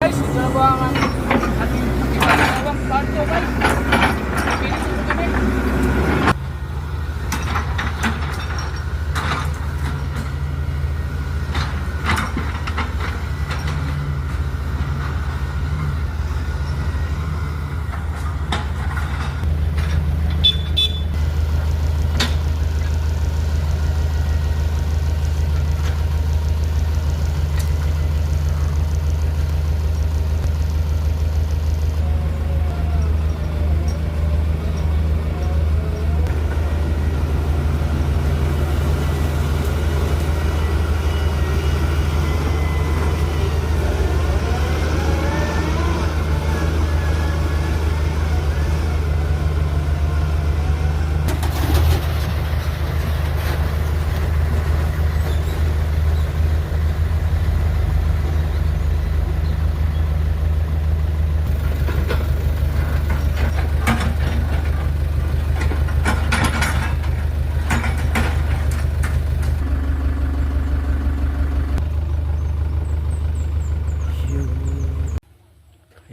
Guys, ba ang ating ipangalawang kanto guys?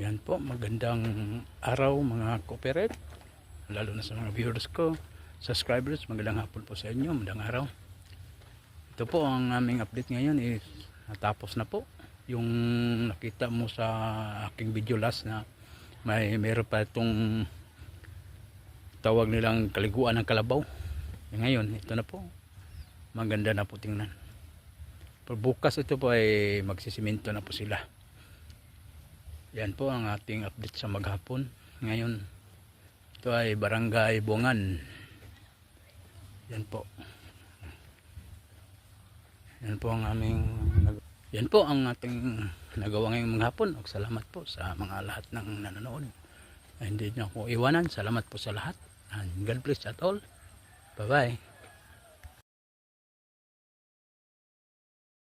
Yan po, magandang araw mga cooperate, lalo na sa mga viewers ko, subscribers, magandang hapon po sa inyo, magandang araw. Ito po ang aming update ngayon is natapos na po yung nakita mo sa aking video last na may meron pa itong tawag nilang kaliguan ng kalabaw. Eh, ngayon, ito na po. Maganda na po tingnan. Pero bukas ito po ay magsisimento na po sila. Yan po ang ating update sa maghapon. Ngayon, ito ay Barangay Bungan. Yan po. Yan po ang aming Yan po ang ating nagawa ngayong maghapon. Og Salamat po sa mga lahat ng nanonood. Hindi niyo ako iwanan. Salamat po sa lahat. And God bless at all. Bye-bye.